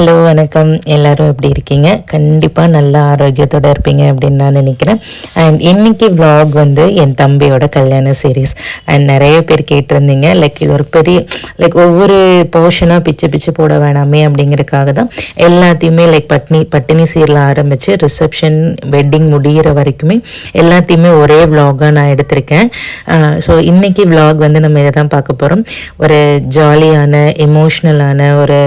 Hello வணக்கம். எல்லாரும் எப்படி இருக்கீங்க? கண்டிப்பாக நல்ல ஆரோக்கியத்தோடு இருப்பீங்க அப்படின்னு நான் நினைக்கிறேன். அண்ட் இன்னைக்கு விலாக் வந்து என் தம்பியோட கல்யாண சீரீஸ் அண்ட் நிறைய பேர் கேட்டிருந்தீங்க. லைக் இது ஒரு பெரிய லைக் ஒவ்வொரு போர்ஷனாக பிச்சு பிச்சு போட வேணாமே அப்படிங்கிறதுக்காக தான் எல்லாத்தையுமே லைக் பட்னி பட்டினி சீரில் ஆரம்பித்து ரிசப்ஷன் வெட்டிங் முடிகிற வரைக்குமே எல்லாத்தையுமே ஒரே விலாகாக நான் எடுத்திருக்கேன். Uh, ஸோ இன்னைக்கு விலாக் வந்து நம்ம இதை தான் பார்க்க போகிறோம் ஒரு ஜாலியான எமோஷ்னலான ஒரு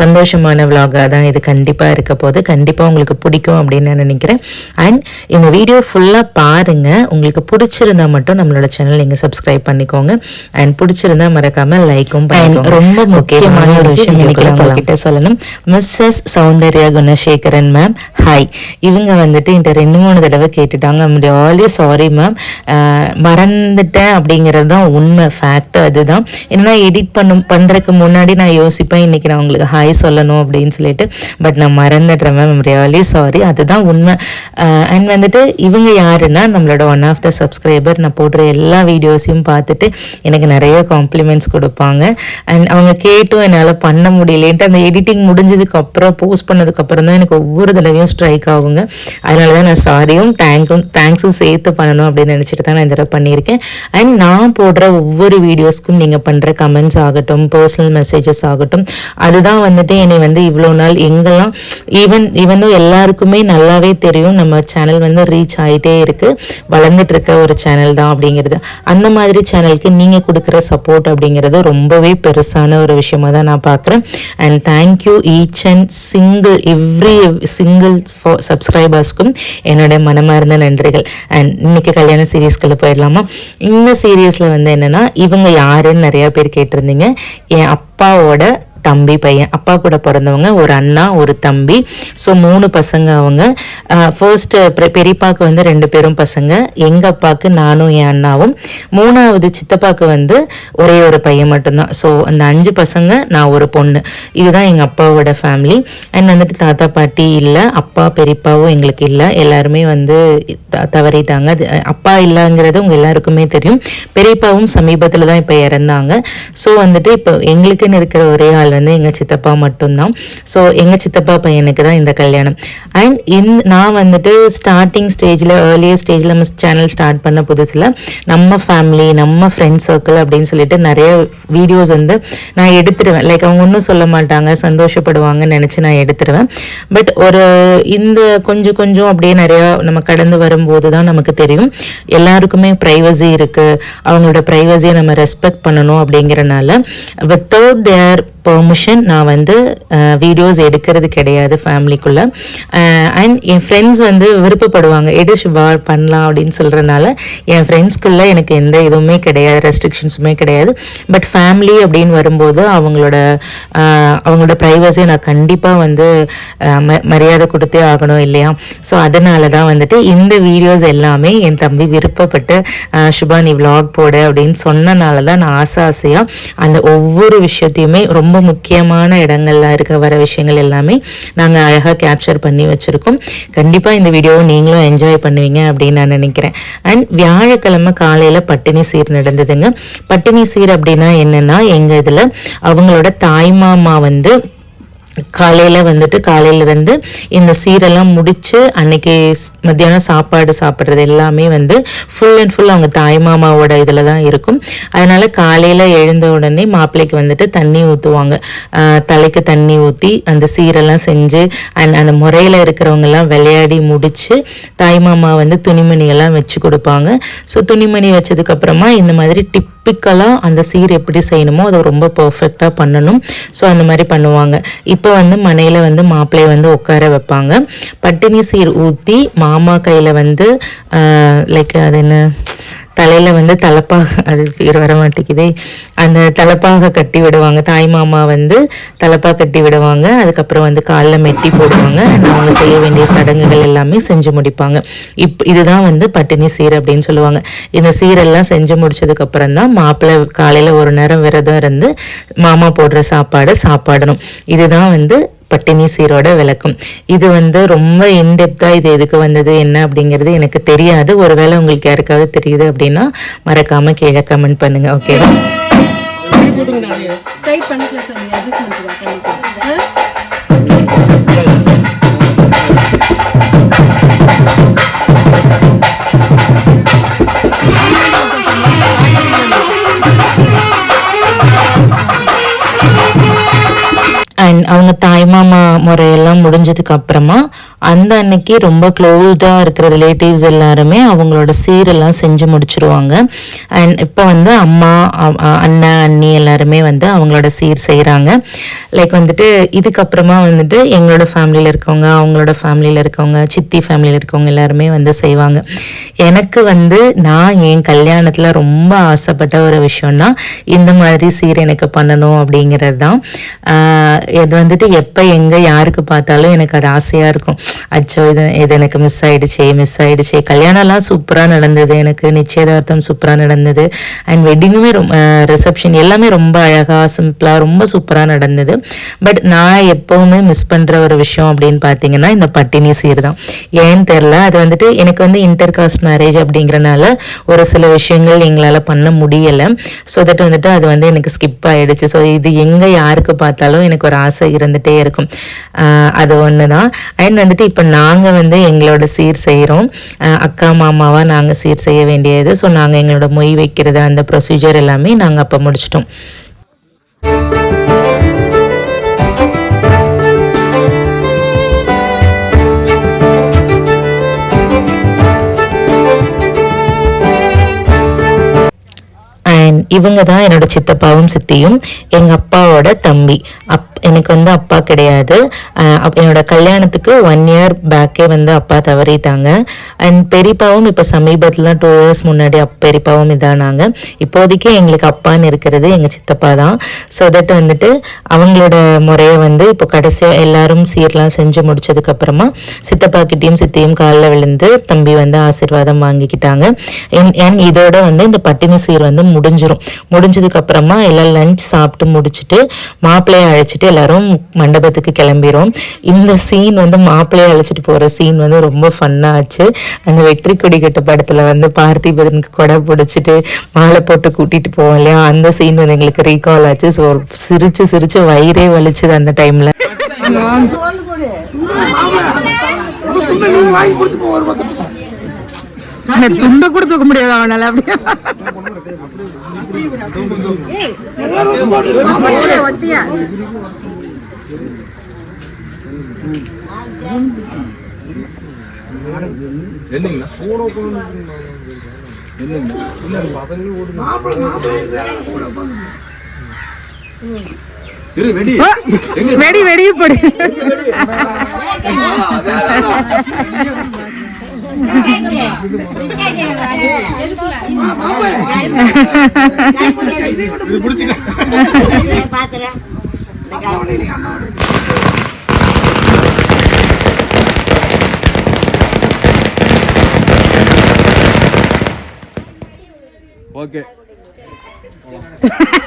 சந்தோஷமான விலாகாக தான் இது கண்டிப்பாக இருக்க போது கண்டிப்பாக உங்களுக்கு பிடிக்கும் அப்படின்னு நான் நினைக்கிறேன். அண்ட் இந்த வீடியோ ஃபுல்லாக பாருங்கள் உங்களுக்கு பிடிச்சிருந்தா மட்டும் நம்மளோட சேனல் நீங்கள் சப்ஸ்கிரைப் பண்ணிக்கோங்க. அண்ட் பிடிச்சிருந்தா மறக்காம லைக்கும் ரொம்ப முக்கியமான ஒரு விஷயம் உங்ககிட்ட சொல்லணும். Mrs Soundarya Gunasekaran ma'am hi இவங்க வந்துட்டு என்கிட்ட ரெண்டு மூணு தடவை கேட்டுட்டாங்க. ஐம் ஆல்வே சாரி மேம் மறந்துட்டேன் அப்படிங்கிறது தான் உண்மை. ஃபேக்ட் அதுதான். என்னன்னா எடிட் பண்ணும் பண்ணுறதுக்கு முன்னாடி நான் யோசிப்பேன். இன்னைக்கு நான் உங்களுக்கு ஹாய் சொல்லணும் அப்படின்னு சொல்லிட்டு. பட் நான் மறந்துடுறேன் மேம் ரியலி சாரி அதுதான் உண்மை. அண்ட் வந்துட்டு இவங்க யாருன்னா நம்மளோட ஒன் ஆஃப் த சப்ஸ்கிரைபர் நான் போடுற எல்லா வீடியோஸையும் பார்த்துட்டு எனக்கு நிறைய காம்ப்ளிமெண்ட்ஸ் கொடுப்பாங்க. அண்ட் அவங்க கேட்டும் என்னால் பண்ண முடியலேன்ட்டு அந்த எடிட்டிங் முடிஞ்சதுக்கு அப்புறம் போஸ்ட் பண்ணதுக்கப்புறம் தான் எனக்கு ஒவ்வொரு தடவையும் ஸ்ட்ரைக் ஆகுங்க. அதனால தான் நான் சாரியும் தேங்க்கும் தேங்க்ஸும் சேர்த்து பண்ணணும் அப்படின்னு நினச்சிட்டு தான் நான் இந்த தடவை பண்ணியிருக்கேன். அண்ட் நான் போடுற ஒவ்வொரு வீடியோஸ்க்கும் நீங்கள் பண்ணுற கமெண்ட்ஸ் ஆகட்டும் பர்சனல் மெசேஜஸ் ஆகட்டும் அதுதான் வந்துட்டு என்னை வந்து இவ்வளோ நாள் எங்கெல்லாம் ஈவன் ஈவனும் எல்லாருக்குமே நல்லாவே தெரியும் நம்ம சேனல் வந்து ரீச் ஆகிட்டே இருக்குது வளர்ந்துட்டு இருக்க ஒரு சேனல் தான் அப்படிங்கிறது. அந்த மாதிரி சேனலுக்கு நீங்கள் கொடுக்குற சப்போர்ட் அப்படிங்கிறது ரொம்பவே பெருசான ஒரு விஷயமாக தான் நான் பார்க்குறேன். And thank you each and single every single சப்ஸ்கிரைபர்ஸ்க்கும் என்னோட மனமார்ந்த நன்றிகள். அண்ட் இன்னைக்கு கல்யாண சீரியஸ்களை போயிடலாமா? இந்த சீரியஸில் வந்து என்னென்னா இவங்க யாருன்னு நிறையா பேர் கேட்டிருந்தீங்க. என் அப்பாவோட தம்பி பையன் அப்பா கூட பிறந்தவங்க ஒரு அண்ணா ஒரு தம்பி. ஸோ மூணு பசங்க அவங்க. ஃபர்ஸ்ட் பெரியப்பாக்கு வந்து ரெண்டு பேரும் பசங்க. எங்கள் அப்பாவுக்கு நானும் என் அண்ணாவும். மூணாவது சித்தப்பாக்கு வந்து ஒரே ஒரு பையன் மட்டும்தான். ஸோ அந்த அஞ்சு பசங்க நான் ஒரு பொண்ணு. இதுதான் எங்கள் அப்பாவோட ஃபேமிலி அண்ட் வந்துட்டு தாத்தா பாட்டி இல்லை அப்பா பெரியப்பாவும் எங்களுக்கு இல்லை. எல்லாருமே வந்து த- தவறிட்டாங்க. அது, அப்பா இல்லைங்கிறது உங்கள் எல்லாருக்குமே தெரியும். பெரியப்பாவும் சமீபத்தில் தான் இப்போ இறந்தாங்க. ஸோ வந்துட்டு இப்போ எங்களுக்குன்னு இருக்கிற ஒரே ஆள் வந்து எங்கள் சித்தப்பா மட்டும்தான். ஸோ எங்கள் சித்தப்பா பையனுக்கு தான் இந்த கல்யாணம். அண்ட் இந் நான் வந்துட்டு ஸ்டார்டிங் ஸ்டேஜில் ஏர்லியர் ஸ்டேஜில் நம்ம சேனல் ஸ்டார்ட் பண்ண புதுசில் நம்ம ஃபேமிலி நம்ம ஃப்ரெண்ட்ஸ் சர்க்கிள் அப்படின்னு சொல்லிட்டு நிறைய வீடியோஸ் வந்து நான் எடுத்துடுவேன் லைக் அவங்க ஒன்றும் சொல்ல மாட்டாங்க சந்தோஷப்படுவாங்கன்னு நினச்சி நான் எடுத்துடுவேன் பட் ஒரு இந்த கொஞ்சம் கொஞ்சம் அப்படியே நிறையா நம்ம கடந்து வரும்போது தான் நமக்கு தெரியும். எல்லாருக்குமே ப்ரைவசி இருக்குது அவங்களோட ப்ரைவசியை நம்ம ரெஸ்பெக்ட் பண்ணணும் அப்படிங்கிறனால வித்தவுட் தேர் பெர்மிஷன் நான் வந்து வீடியோஸ் எடுக்கிறது கிடையாது ஃபேமிலிக்குள்ளே அண்ட் என் ஃப்ரெண்ட்ஸ் வந்து விருப்பப்படுவாங்க எடு சிவா பண்ணலாம் அப்படின்னு சொல்கிறனால என் ஃப்ரெண்ட்ஸ்குள்ளே எனக்கு எந்த இதுவுமே கிடையாது ரெஸ்ட்ரிக்ஷன்ஸுமே கிடையாது. பட் ஃபேமிலி அப்படின்னு வரும்போது அவங்களோட அவங்களோட ப்ரைவசியை நான் கண்டிப்பாக வந்து ம- மரியாதை கொடுத்தே ஆகணும் இல்லையா? ஸோ அதனால தான் வந்துட்டு இந்த வீடியோஸ் எல்லாமே என் தம்பி விருப்பப்பட்டு சுபா நீ vlog போடு அப்படின்னு சொன்னனால தான் நான் ஆசை ஆசையாக அந்த ஒவ்வொரு விஷயத்தையுமே ரொம்ப முக்கியமான இடங்கள்ல இருக்க வர விஷயங்கள் எல்லாமே நாங்கள் அழகாக கேப்சர் பண்ணி வச்சுருக்கோம். கண்டிப்பாக இந்த வீடியோவை நீங்களும் என்ஜாய் பண்ணுவீங்க அப்படின்னு நான் நினைக்கிறேன். அண்ட் வியாழக்கிழமை காலையில் பட்டினி சீர் நடந்ததுங்க. பட்டினி சீர் அப்படின்னா என்னென்னா எங்கள் இதில் அவங்களோட தாய்மாமா வந்து காலையில் வந்துட்டு காலையிலேருந்து இந்த சீரெல்லாம் முடித்து அன்னைக்கு மத்தியானம் சாப்பாடு சாப்பிட்றது எல்லாமே வந்து ஃபுல் அண்ட் ஃபுல் அவங்க தாய்மாமாவோட இதில் தான் இருக்கும். அதனால் காலையில் எழுந்த உடனே மாப்பிள்ளைக்கு வந்துட்டு தண்ணி ஊற்றுவாங்க தலைக்கு தண்ணி ஊற்றி அந்த சீரெல்லாம் செஞ்சு அண்ட் அந்த முறையில் இருக்கிறவங்கெல்லாம் விளையாடி முடித்து தாய்மாமா வந்து துணிமணியெல்லாம் வச்சு கொடுப்பாங்க. ஸோ துணிமணி வச்சதுக்கப்புறமா இந்த மாதிரி டிப் டிப்பிக்கலாக அந்த சீர் எப்படி செய்யணுமோ அதை ரொம்ப பர்ஃபெக்டாக பண்ணணும். ஸோ அந்த மாதிரி பண்ணுவாங்க. இப்போ வந்து மனையில் வந்து மாப்பிள்ளைய வந்து உட்கார வைப்பாங்க. பட்டினி சீர் ஊற்றி மாமா கையில் வந்து லைக் அது என்ன? தலையில் வந்து தலப்பாக அது பேர் வர மாட்டேங்குதே. அந்த தலப்பாக கட்டி விடுவாங்க. தாய் மாமா வந்து தலப்பாக கட்டி விடுவாங்க. அதுக்கப்புறம் வந்து காலில் மெட்டி போடுவாங்க. அவங்க செய்ய வேண்டிய சடங்குகள் எல்லாமே செஞ்சு முடிப்பாங்க. இப் இதுதான் வந்து பட்டினி சீர் அப்படின்னு சொல்லுவாங்க. இந்த சீரெல்லாம் செஞ்சு முடிச்சதுக்கப்புறம் தான் மாப்பிள்ளை காலையில் ஒரு நேரம் விரதம் இருந்து மாமா போடுற சாப்பாடு சாப்பாடணும். இதுதான் வந்து பட்டினி சீரோட விளக்கம். இது வந்து ரொம்ப இன்டெப்தா இது எதுக்கு வந்தது என்ன அப்படிங்கிறது எனக்கு தெரியாது. ஒருவேளை உங்களுக்கு யாருக்காவது தெரியுது அப்படின்னா மறக்காம கீழே கமெண்ட் பண்ணுங்க ஓகேவா அவங்க தாய்மாமா முறையெல்லாம் முடிஞ்சதுக்கு அப்புறமா அந்த அன்னைக்கு ரொம்ப க்ளோஸ்டாக இருக்கிற ரிலேட்டிவ்ஸ் எல்லாருமே அவங்களோட சீரெல்லாம் செஞ்சு முடிச்சிருவாங்க. அண்ட் இப்போ வந்து அம்மா அண்ணன் அண்ணி எல்லாருமே வந்து அவங்களோட சீர் செய்கிறாங்க லைக் வந்துட்டு இதுக்கப்புறமா வந்துட்டு எங்களோட ஃபேமிலியில் இருக்கவங்க அவங்களோட ஃபேமிலியில் இருக்கவங்க சித்தி ஃபேமிலியில் இருக்கவங்க எல்லாருமே வந்து செய்வாங்க. எனக்கு வந்து நான் என் கல்யாணத்தில் ரொம்ப ஆசைப்பட்ட ஒரு விஷயம்னா இந்த மாதிரி சீர் எனக்கு பண்ணணும் அப்படிங்கிறது தான். எது இது வந்துட்டு எப்போ எங்கே யாருக்கு பார்த்தாலும் எனக்கு அது ஆசையாக இருக்கும். அச்சோ இது இது எனக்கு மிஸ் ஆகிடுச்சே மிஸ் ஆகிடுச்சே கல்யாணம்லாம் சூப்பராக நடந்தது. எனக்கு நிச்சயதார்த்தம் சூப்பராக நடந்தது. அண்ட் வெட்டிங்குமே ரொம்ப ரிசப்ஷன் எல்லாமே ரொம்ப அழகாக சிம்பிளாக ரொம்ப சூப்பராக நடந்தது. பட் நான் எப்போவுமே மிஸ் பண்ணுற ஒரு விஷயம் அப்படின்னு பார்த்தீங்கன்னா இந்த பட்டினி சீர் தான் ஏன்னு தெரில அது வந்துட்டு எனக்கு வந்து இன்டர் காஸ்ட் மேரேஜ் அப்படிங்கிறனால ஒரு சில விஷயங்கள் எங்களால் பண்ண முடியலை. ஸோ தட் வந்துட்டு அது வந்து எனக்கு ஸ்கிப் ஆகிடுச்சு ஸோ இது எங்கே யாருக்கு பார்த்தாலும் எனக்கு ஒரு ஆசை இருந்துகிட்டே இருக்கும். அது ஒன்று தான் அண்ட் வந்துட்டு இப்போ நாங்கள் வந்து எங்களோட சீர் செய்கிறோம் அக்கா மாமாவாக நாங்கள் சீர் செய்ய வேண்டியது. ஸோ நாங்கள் எங்களோட மொய் வைக்கிறது அந்த ப்ரொசீஜர் எல்லாமே நாங்கள் அப்போ முடிச்சிட்டோம். இவங்க தான் என்னோட சித்தப்பாவும் சித்தியும் எங்கள் அப்பாவோட தம்பி. அப் எனக்கு வந்து அப்பா கிடையாது. என்னோட கல்யாணத்துக்கு ஒன் இயர் பேக்கே வந்து அப்பா தவறிட்டாங்க. அண்ட் பெரியப்பாவும் இப்போ சமீபத்தில் டூ இயர்ஸ் முன்னாடி அப் பெரியப்பாவும் இதானாங்க. இப்போதைக்கு எங்களுக்கு அப்பான்னு இருக்கிறது எங்கள் சித்தப்பா தான். ஸோ தட் வந்துட்டு அவங்களோட முறையை வந்து இப்போ கடைசியாக எல்லாரும் சீர்லாம் செஞ்சு முடிச்சதுக்கப்புறமா சித்தப்பா கிட்டேயும் சித்தியும் காலில் விழுந்து தம்பி வந்து ஆசீர்வாதம் வாங்கிக்கிட்டாங்க. அண்ட் இதோட வந்து இந்த பட்டினி சீர் வந்து முடிஞ்சிடும் முடிஞ்சதுக்கப்புறமா எல்லாம் லஞ்ச் சாப்பிட்டு முடிச்சுட்டு மாப்பிள்ளையை அழைச்சிட்டு எல்லாரும் மண்டபத்துக்கு கிளம்பிரும். இந்த சீன் வந்து மாப்பிள்ளையை அழைச்சிட்டு போகிற சீன் வந்து ரொம்ப ஃபன்னாக ஆச்சு. அந்த வெற்றி கொடி கட்ட வந்து பார்த்திபனுக்கு கொடை பிடிச்சிட்டு மாலை போட்டு கூட்டிட்டு போவோம் இல்லையா? அந்த சீன் வந்து எங்களுக்கு ரீகால் ஆச்சு. ஸோ சிரிச்சு சிரிச்சு வயிறே வலிச்சுது அந்த டைமில் துண்டை கூட தூக்க முடியாது அவனால அப்படியே. இரு வெடி வெடி வெடி போடு இது ஓகே.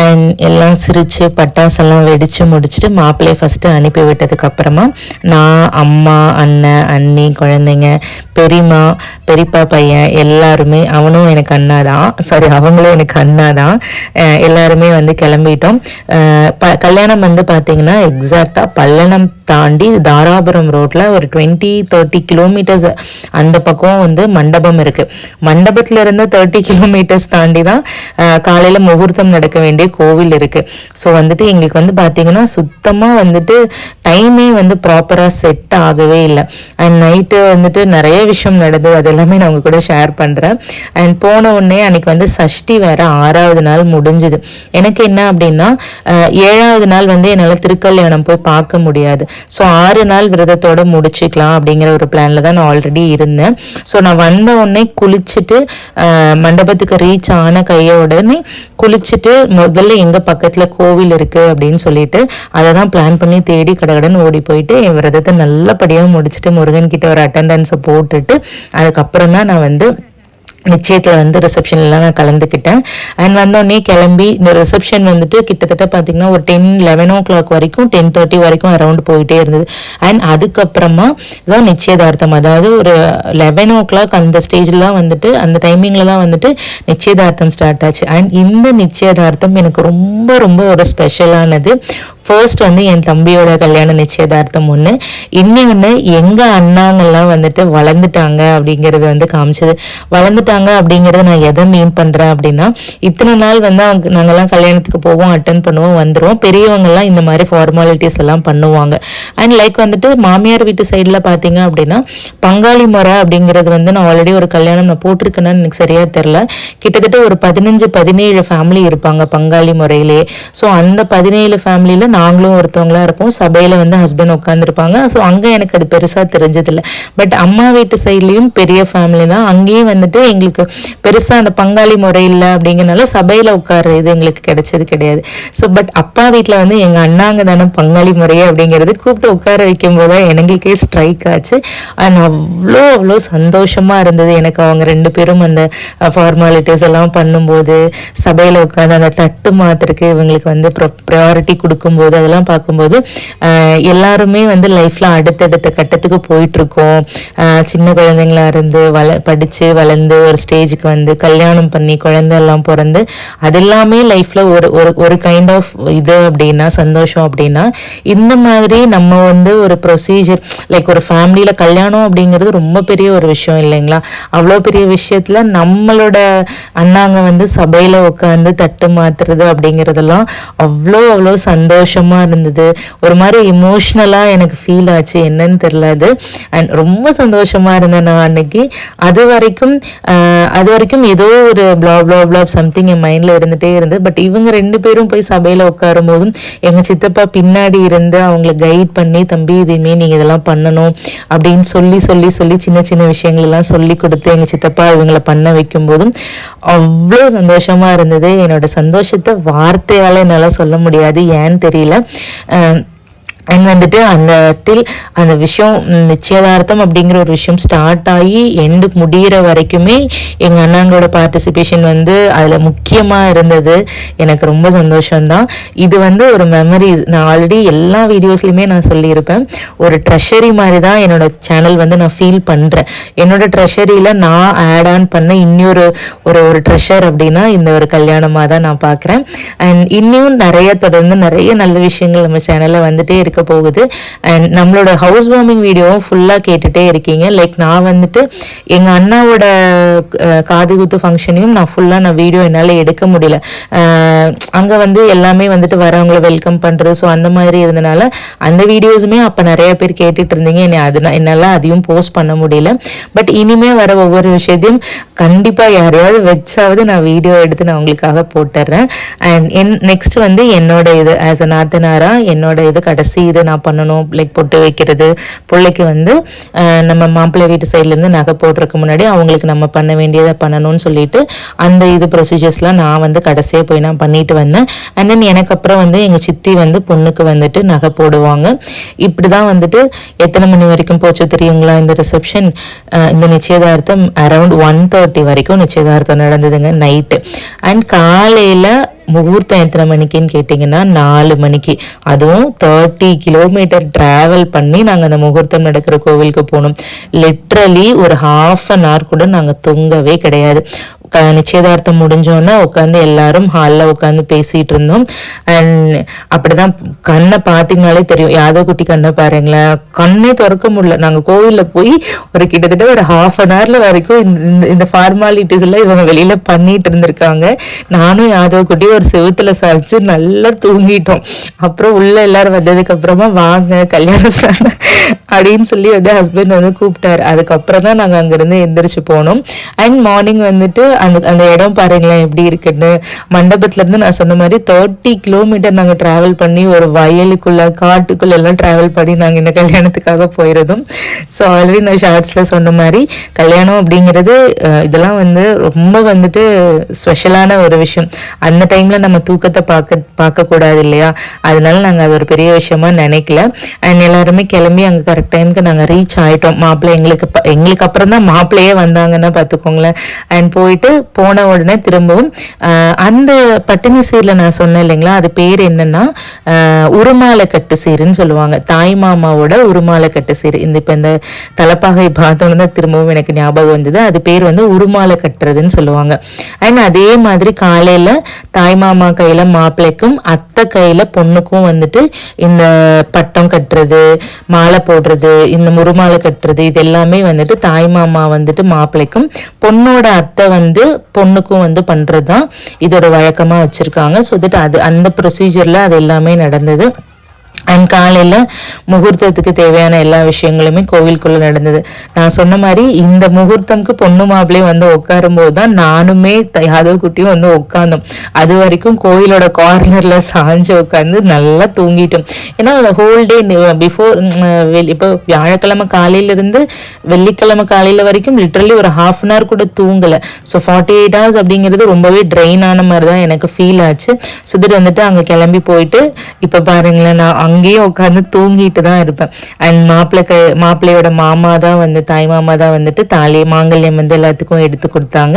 அண்ட் எல்லாம் சிரித்து பட்டாசெல்லாம் வெடித்து முடிச்சுட்டு மாப்பிள்ளையை ஃபஸ்ட்டு அனுப்பி விட்டதுக்கப்புறமா நான் அம்மா அண்ணன் அண்ணி குழந்தைங்க பெரியம்மா பெரியப்பா பையன் எல்லாருமே அவனும் எனக்கு அண்ணா தான் சாரி அவங்களும் எனக்கு அண்ணா தான் எல்லாருமே வந்து கிளம்பிட்டோம். ப கல்யாணம் வந்து பார்த்திங்கன்னா எக்ஸாக்டாக பல்லணம் தாண்டி தாராபுரம் ரோட்டில் ஒரு டுவெண்ட்டி தேர்ட்டி கிலோமீட்டர்ஸ் அந்த பக்கம் வந்து மண்டபம் இருக்குது மண்டபத்துலேருந்து தேர்ட்டி கிலோமீட்டர்ஸ் தாண்டி தான் காலையில் முகூர்த்தம் நடக்க வேண்டிய கோவில் இருக்குது ஸோ வந்துட்டு எங்களுக்கு வந்து பார்த்திங்கன்னா சுத்தமாக வந்துட்டு டைமே வந்து ப்ராப்பராக செட் ஆகவே இல்லை. அண்ட் நைட்டு வந்துட்டு நிறைய விஷயம் நடந்தது அது எல்லாமே நான் உங்கள் கூட ஷேர் பண்ணுறேன் அண்ட் போன உடனே அன்னைக்கு வந்து சஷ்டி வேறு ஆறாவது நாள் முடிஞ்சுது. எனக்கு என்ன அப்படின்னா ஏழாவது நாள் வந்து என்னால் திருக்கல்யாணம் போய் பார்க்க முடியாது. ஸோ ஆறு நாள் விரதத்தோட முடிச்சுக்கலாம் அப்படிங்கிற ஒரு பிளானில் தான் நான் ஆல்ரெடி இருந்தேன். ஸோ நான் வந்த உடனே குளிச்சுட்டு மண்டபத்துக்கு ரீச் ஆன கையோடனே குளிச்சுட்டு முதல்ல எங்கள் பக்கத்தில் கோவில் இருக்குது அப்படின்னு சொல்லிட்டு அதை தான் பிளான் பண்ணி தேடி கடகடன் ஓடி போயிட்டு என் விரதத்தை நல்லபடியாக முடிச்சுட்டு முருகன் கிட்ட ஒரு அட்டண்டன்ஸை போட்டுட்டு அதுக்கப்புறம் தான் நான் வந்து நிச்சயத்தில் வந்து ரிசப்ஷன்லாம் நான் கலந்துக்கிட்டேன். அண்ட் வந்தோடனே கிளம்பி இந்த ரிசப்ஷன் வந்துட்டு கிட்டத்தட்ட பார்த்தீங்கன்னா ஒரு டென் லெவன் ஓ கிளாக் வரைக்கும் டென் தேர்ட்டி வரைக்கும் அரௌண்ட் போயிட்டே இருந்தது. அண்ட் அதுக்கப்புறமா தான் நிச்சயதார்த்தம். அதாவது ஒரு லெவன் ஓ கிளாக் அந்த ஸ்டேஜ்லாம் வந்துட்டு அந்த டைமிங்லலாம் வந்துட்டு நிச்சயதார்த்தம் ஸ்டார்ட் ஆச்சு. அண்ட் இந்த நிச்சயதார்த்தம் எனக்கு ரொம்ப ரொம்ப ஒரு ஸ்பெஷலானது ஃபர்ஸ்ட் வந்து என் தம்பியோட கல்யாண நிச்சயதார்த்தம் ஒன்று இன்னொன்று எங்கள் அண்ணாங்கெல்லாம் வந்துட்டு வளர்ந்துட்டாங்க அப்படிங்கிறது வந்து காமிச்சது. வளர்ந்துட்டாங்க அப்படிங்கிறத நான் எதை மீன் பண்ணுறேன் அப்படின்னா இத்தனை நாள் வந்து அவங்க நாங்கள்லாம் கல்யாணத்துக்கு போவோம் அட்டன் பண்ணுவோம் வந்துடுவோம் பெரியவங்கெல்லாம் இந்த மாதிரி ஃபார்மாலிட்டிஸ் எல்லாம் பண்ணுவாங்க. அண்ட் லைக் வந்துட்டு மாமியார் வீட்டு சைடில் பார்த்தீங்க அப்படின்னா பங்காளி முறை அப்படிங்கிறது வந்து நான் ஆல்ரெடி ஒரு கல்யாணம் நான் போட்டிருக்கேன்னு எனக்கு சரியாக தெரில கிட்டத்தட்ட ஒரு பதினஞ்சு பதினேழு ஃபேமிலி இருப்பாங்க பங்காளி முறையிலே ஸோ அந்த பதினேழு ஃபேமிலியில் நான் நாங்களும் ஒருத்தவங்களா இருப்போம். சபையில் வந்து ஹஸ்பண்ட் உட்காந்துருப்பாங்க ஸோ அங்கே எனக்கு அது பெருசாக தெரிஞ்சதில்ல. பட் அம்மா வீட்டு சைட்லேயும் பெரிய ஃபேமிலி தான். அங்கேயும் வந்துட்டு எங்களுக்கு பெருசாக அந்த பங்காளி முறை இல்லை அப்படிங்கிறனால சபையில் உட்கார இது எங்களுக்கு கிடைச்சது கிடையாது. ஸோ பட் அப்பா வீட்டில் வந்து எங்கள் அண்ணாங்க தானே பங்காளி முறையே அப்படிங்கிறது கூப்பிட்டு உட்கார வைக்கும் போது தான் எங்களுக்கே ஸ்ட்ரைக் ஆச்சு. அண்ட் அவ்வளோ அவ்வளோ சந்தோஷமாக இருந்தது. எனக்கு அவங்க ரெண்டு பேரும் அந்த ஃபார்மாலிட்டிஸ் எல்லாம் பண்ணும்போது சபையில் உட்காந்து அந்த தட்டு மாத்திரக்கு இவங்களுக்கு வந்து ப்ரையாரிட்டி கொடுக்கும்போது அதெல்லாம் பார்க்கும்போது எல்லாருமே வந்து லைஃப்ல அடுத்தடுத்த கட்டத்துக்கு போயிட்டு இருக்கோம் சின்ன குழந்தைங்களா இருந்து வள படித்து வளர்ந்து ஒரு ஸ்டேஜுக்கு வந்து கல்யாணம் பண்ணி குழந்தை எல்லாம் பிறந்து அது எல்லாமே லைஃப்ல ஒரு ஒரு ஒரு கைண்ட் ஆஃப் இது அப்படின்னா சந்தோஷம் அப்படின்னா இந்த மாதிரி நம்ம வந்து ஒரு ப்ரொசீஜர் லைக் ஒரு ஃபேமிலியில் கல்யாணம் அப்படிங்கிறது ரொம்ப பெரிய ஒரு விஷயம் இல்லைங்களா? அவ்வளோ பெரிய விஷயத்தில் நம்மளோட அண்ணாங்க வந்து சபையில் உட்காந்து தட்டு மாத்துறது அப்படிங்கிறதெல்லாம் அவ்வளோ அவ்வளோ சந்தோஷம். சந்தோஷமாக இருந்தது. ஒரு மாதிரி இமோஷ்னலாக எனக்கு ஃபீல் ஆச்சு. என்னன்னு தெரியல அது. அண்ட் ரொம்ப சந்தோஷமாக இருந்தேன் நான் அன்னைக்கு. அது வரைக்கும் அது வரைக்கும் ஏதோ ஒரு ப்ளா ப்ளா ப்ளா சம்திங் என் மைண்டில் இருந்துகிட்டே இருந்து பட் இவங்க ரெண்டு பேரும் போய் சபையில் உட்காரும் போதும் எங்கள் சித்தப்பா பின்னாடி இருந்து அவங்கள கைட் பண்ணி தம்பி இதுமே நீங்கள் இதெல்லாம் பண்ணணும். அப்படின்னு சொல்லி சொல்லி சொல்லி சின்ன சின்ன விஷயங்கள்லாம் சொல்லி கொடுத்து எங்கள் சித்தப்பா இவங்கள பண்ண வைக்கும் போதும் அவ்வளோ சந்தோஷமாக இருந்தது. என்னோட சந்தோஷத்தை வார்த்தையால் என்னால் சொல்ல முடியாது. ஏன்னு தெரியல. അറിയില്ല அண்ட் வந்துட்டு அந்த டில் அந்த விஷயம் நிச்சயதார்த்தம் அப்படிங்கிற ஒரு விஷயம் ஸ்டார்ட் ஆகி எண்டு முடியிற வரைக்குமே எங்கள் அண்ணாங்களோட பார்ட்டிசிபேஷன் வந்து அதில் முக்கியமாக இருந்தது. எனக்கு ரொம்ப சந்தோஷம்தான். இது வந்து ஒரு மெமரிஸ் நான் ஆல்ரெடி எல்லா வீடியோஸ்லையுமே நான் சொல்லியிருப்பேன். ஒரு ட்ரெஷரி மாதிரி தான் என்னோட சேனல் வந்து நான் ஃபீல் பண்ணுறேன் என்னோட ட்ரெஷரியில் நான் ஆட் ஆன் பண்ண இன்னொரு ஒரு ஒரு ட்ரெஷர் அப்படின்னா இந்த ஒரு கல்யாணமாக தான் நான் பார்க்குறேன். அண்ட் இன்னும் நிறைய தொடர்ந்து நிறைய நல்ல விஷயங்கள் நம்ம சேனலில் வந்துட்டே இருக்கு. போகுது. அண்ட் நம்மளோட ஹவுஸ் வார்மிங் வீடியோவும் ஃபுல்லாக கேட்டுகிட்டே இருக்கீங்க. லைக் நான் வந்துட்டு எங்கள் அண்ணாவோட காது குத்து ஃபங்க்ஷனையும் நான் ஃபுல்லாக நான் வீடியோ என்னால் எடுக்க முடியல. அங்கே வந்து எல்லாமே வந்துட்டு வரவங்கள வெல்கம் பண்ணுறது ஸோ அந்த மாதிரி இருந்தனால அந்த வீடியோஸுமே அப்போ நிறைய பேர் கேட்டுட்டு இருந்தீங்க. என்னை அது என்னால் அதையும் போஸ்ட் பண்ண முடியல. பட் இனிமே வர ஒவ்வொரு விஷயத்தையும் கண்டிப்பாக யாரையாவது வச்சாவது நான் வீடியோ எடுத்து நான் உங்களுக்காக போட்டுடுறேன் அண்ட் என் நெக்ஸ்ட் வந்து என்னோட இது ஆஸ் அ நாத்தனாரா என்னோட இது கடைசி இதை நான் பண்ணணும்? லைக் பொட்டு வைக்கிறது. பிள்ளைக்கு வந்து நம்ம மாப்பிள்ளை வீட்டு சைட்லேருந்து நகை போடுறதுக்கு முன்னாடி அவங்களுக்கு நம்ம பண்ண வேண்டியதை பண்ணணும்னு சொல்லிட்டு அந்த இது ப்ரொசீஜர்ஸ்லாம் நான் வந்து கடைசியாக போய் நான் பண்ணிட்டு வந்தேன். அண்ட் தென் எனக்கு அப்புறம் வந்து எங்கள் சித்தி வந்து பொண்ணுக்கு வந்துட்டு நகை போடுவாங்க. இப்படி தான் வந்துட்டு எத்தனை மணி வரைக்கும் போச்சு தெரியுங்களா? இந்த ரிசப்ஷன் இந்த நிச்சயதார்த்தம் அரவுண்ட் ஒன் தேர்ட்டி வரைக்கும் நிச்சயதார்த்தம் நடந்ததுங்க நைட்டு அண்ட் காலையில் முகூர்த்தம் எத்தனை மணிக்குன்னு கேட்டிங்கன்னா நாலு மணிக்கு. அதுவும் தேர்ட்டி கிலோமீட்டர் ட்ராவல் பண்ணி நாங்கள் அந்த முகூர்த்தம் நடக்கிற கோவிலுக்கு போனோம் லிட்ரலி ஒரு ஹாஃப் அன் ஹவர் கூட நாங்கள் தூங்கவே கிடையாது. க- நிச்சயதார்த்தம் முடிஞ்சோன்னா உட்காந்து எல்லாரும் ஹாலில் உட்காந்து பேசிகிட்டு இருந்தோம் அண்ட் அப்படிதான் கண்ணை பார்த்தீங்கனாலே தெரியும். யாதோ குட்டி கண்ணை பாருங்களேன் கண்ணே திறக்க முடியல. நாங்கள் கோவிலில் போய் ஒரு கிட்டத்தட்ட ஒரு ஹாஃப் அன் ஹவர்ல வரைக்கும் இந்த- இந்த இந்த ஃபார்மாலிட்டிஸ் எல்லாம் இவங்க வெளியில் பண்ணிட்டு இருந்திருக்காங்க. நானும் யாதவ குட்டி ஒரு செவுத்துல சாய்ச்சு நல்லா தூங்கிட்டோம். அப்புறம் உள்ளே எல்லாரும் வந்ததுக்கு அப்புறமா வாங்க கல்யாணம் start அப்படின்னு சொல்லி வந்து ஹஸ்பண்ட் வந்து கூப்பிட்டாரு. அதுக்கப்புறம் தான் நாங்கள் அங்கேருந்து எந்திரிச்சு போனோம். அண்ட் மார்னிங் வந்துட்டு அந்த அந்த இடம் பாருங்களேன் எப்படி இருக்குன்னு. மண்டபத்துல இருந்து நான் சொன்ன மாதிரி தேர்ட்டி கிலோமீட்டர் நாங்கள் டிராவல் பண்ணி ஒரு வயலுக்குள்ள காட்டுக்குள்ள எல்லாம் டிராவல் பண்ணி நாங்கள் இந்த கல்யாணத்துக்காக போயிருந்தோம். ஸோ ஆல்ரெடி நான் ஷார்ட்ஸில் சொன்ன மாதிரி கல்யாணம் அப்படிங்கிறது இதெல்லாம் வந்து ரொம்ப வந்துட்டு ஸ்பெஷலான ஒரு விஷயம். அந்த டைம்ல நம்ம தூக்கத்தை பார்க்க பார்க்கக்கூடாது இல்லையா? அதனால நாங்கள் அது ஒரு பெரிய விஷயமா நினைக்கல. அண்ட் எல்லாருமே கிளம்பி அங்கே கரெக்ட் டைமுக்கு நாங்கள் ரீச் ஆகிட்டோம் மாப்பிள்ளை எங்களுக்கு ப- எங்களுக்கு அப்புறம் தான் மாப்பிள்ளையே வந்தாங்கன்னா பார்த்துக்கோங்களேன். அண்ட் போயிட்டு போன உடனே திரும்பவும் அந்த பட்டினி சீரில் நான் சொன்னேன் இல்லைங்களா அது பேர் என்னன்னா உருமாலை கட்டு சீருன்னு சொல்லுவாங்க. தாய் மாமாவோட உருமாலை கட்டு சீர். இந்த இப்போ இந்த தலைப்பாகை பார்த்தோன்னு தான் திரும்பவும் எனக்கு ஞாபகம் வந்தது. அது பேர் வந்து உருமாலை கட்டுறதுன்னு சொல்லுவாங்க. அண்ட் அதே மாதிரி காலையில் தாய் மாமா கையில் மாப்பிள்ளைக்கும் அத்தை கையில் பொண்ணுக்கும் வந்துட்டு இந்த பட்டம் கட்டுறது மாலை போடுறது இந்த முருமாலை கட்டுறது இது எல்லாமே வந்துட்டு தாய் மாமா வந்துட்டு மாப்பிள்ளைக்கும் பொண்ணோட அத்தை வந்து பொண்ணுக்கும் வந்து பண்ணுறது தான் இதோட வழக்கமா வச்சிருக்காங்க. ஸோ தட் அது அந்த ப்ரொசீஜர்ல அது எல்லாமே நடந்தது. அண்ட் காலையில் முகூர்த்தத்துக்கு தேவையான எல்லா விஷயங்களுமே கோவிலுக்குள்ளே நடந்தது. நான் சொன்ன மாதிரி இந்த முகூர்த்தம்க்கு பொண்ணு மாப்பிள்ளையும் வந்து உட்காரும்போது தான் நானுமே த- யாதவ் குட்டியும் வந்து உட்காந்தோம் அது வரைக்கும் கோயிலோட கார்னரில் சாஞ்சு உட்காந்து நல்லா தூங்கிட்டோம். ஏன்னா ஹோல் டே பிஃபோர் இப்போ வியாழக்கிழமை காலையிலேருந்து வெள்ளிக்கிழமை காலையில் வரைக்கும் லிட்ரலி ஒரு ஹாஃப் அன் ஹவர் கூட தூங்கலை. ஸோ ஃபார்ட்டி எயிட் ஹவர்ஸ் அப்படிங்கிறது ரொம்பவே ட்ரெயின் ஆன மாதிரி தான் எனக்கு ஃபீல் ஆச்சு. சுதிர் வந்துட்டு அங்கே கிளம்பி போயிட்டு இப்போ பாருங்களேன் நான் அங்கேயே உட்காந்து தூங்கிட்டு தான் இருப்பேன். அண்ட் மாப்பிள்ளை க மாப்பிள்ளையோட மாமா தான் வந்து தாய் மாமா தான் வந்துட்டு தாலி மாங்கல்யம் வந்து எல்லாத்துக்கும் எடுத்து கொடுத்தாங்க.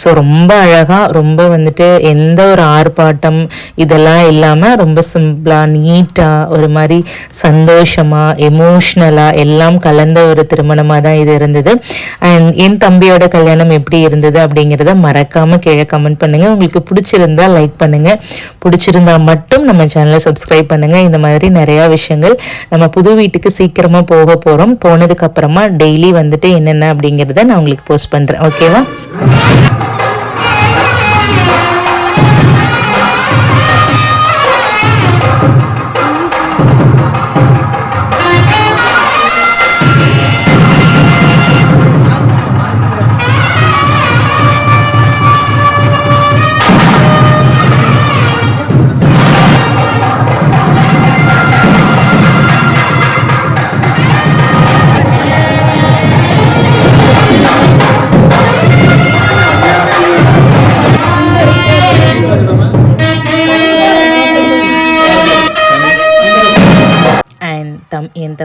ஸோ ரொம்ப அழகாக ரொம்ப வந்துட்டு எந்த ஒரு ஆர்ப்பாட்டம் இதெல்லாம் இல்லாமல் ரொம்ப சிம்பிளாக நீட்டாக ஒரு மாதிரி சந்தோஷமாக எமோஷ்னலாக எல்லாம் கலந்த ஒரு திருமணமாக தான் இது இருந்தது. அண்ட் என் தம்பியோட கல்யாணம் எப்படி இருந்தது அப்படிங்கிறத மறக்காமல் கீழே கமெண்ட் பண்ணுங்கள் உங்களுக்கு பிடிச்சிருந்தா லைக் பண்ணுங்கள் பிடிச்சிருந்தா மட்டும் நம்ம சேனலை சப்ஸ்கிரைப் பண்ணுங்கள் இந்த மாதிரி நிறையா விஷயங்கள் நம்ம புது வீட்டுக்கு சீக்கிரமாக போக போகிறோம் போனதுக்கு அப்புறமா டெய்லி வந்துட்டு என்னென்ன அப்படிங்கிறத நான் உங்களுக்கு போஸ்ட் பண்ணுறேன் ஓகேவா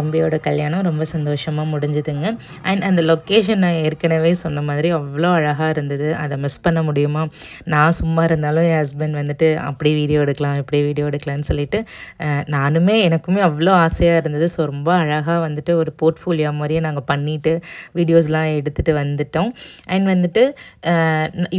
தம்பியோட கல்யாணம். ரொம்ப சந்தோஷமாக முடிஞ்சுதுங்க. அண்ட் அந்த லொக்கேஷன் நான் ஏற்கனவே சொன்ன மாதிரி அவ்வளோ அழகாக இருந்தது. அதை மிஸ் பண்ண முடியுமா? நான் சும்மா இருந்தாலும் என் ஹஸ்பண்ட் வந்துட்டு அப்படி வீடியோ எடுக்கலாம் இப்படி வீடியோ எடுக்கலாம்னு சொல்லிட்டு நானுமே எனக்குமே அவ்வளோ ஆசையாக இருந்தது. ஸோ ரொம்ப அழகாக வந்துட்டு ஒரு போர்ட்ஃபோலியோ மாதிரியே நாங்கள் பண்ணிவிட்டு வீடியோஸ்லாம் எடுத்துகிட்டு வந்துட்டோம். அண்ட் வந்துட்டு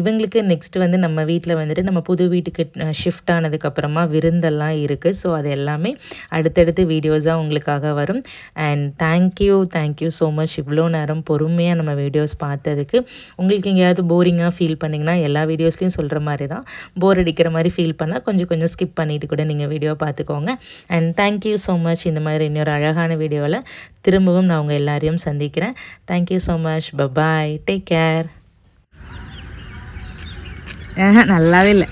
இவங்களுக்கு நெக்ஸ்ட் வந்து நம்ம வீட்டில் வந்துட்டு நம்ம புது வீட்டுக்கு ஷிஃப்ட் ஆனதுக்கப்புறமா விருந்தெல்லாம் இருக்குது ஸோ அது எல்லாமே அடுத்தடுத்து வீடியோஸாக உங்களுக்காக வரும். And thank you thank you so much இவ்வளோ நேரம் பொறுமையாக நம்ம வீடியோஸ் பார்த்ததுக்கு உங்களுக்கு எங்கேயாவது போரிங்காக ஃபீல் பண்ணிங்கன்னா எல்லா வீடியோஸ்லையும் சொல்கிற மாதிரி தான் போர் அடிக்கிற மாதிரி ஃபீல் பண்ணால் கொஞ்சம் கொஞ்சம் ஸ்கிப் பண்ணிவிட்டு கூட நீங்கள் வீடியோ பார்த்துக்கோங்க. அண்ட் தேங்க்யூ ஸோ மச் இந்த மாதிரி இன்னொரு அழகான வீடியோவில் திரும்பவும் நான் உங்கள் எல்லாரையும் சந்திக்கிறேன். Thank you so much bye bye take care நல்லாவே இல்லை.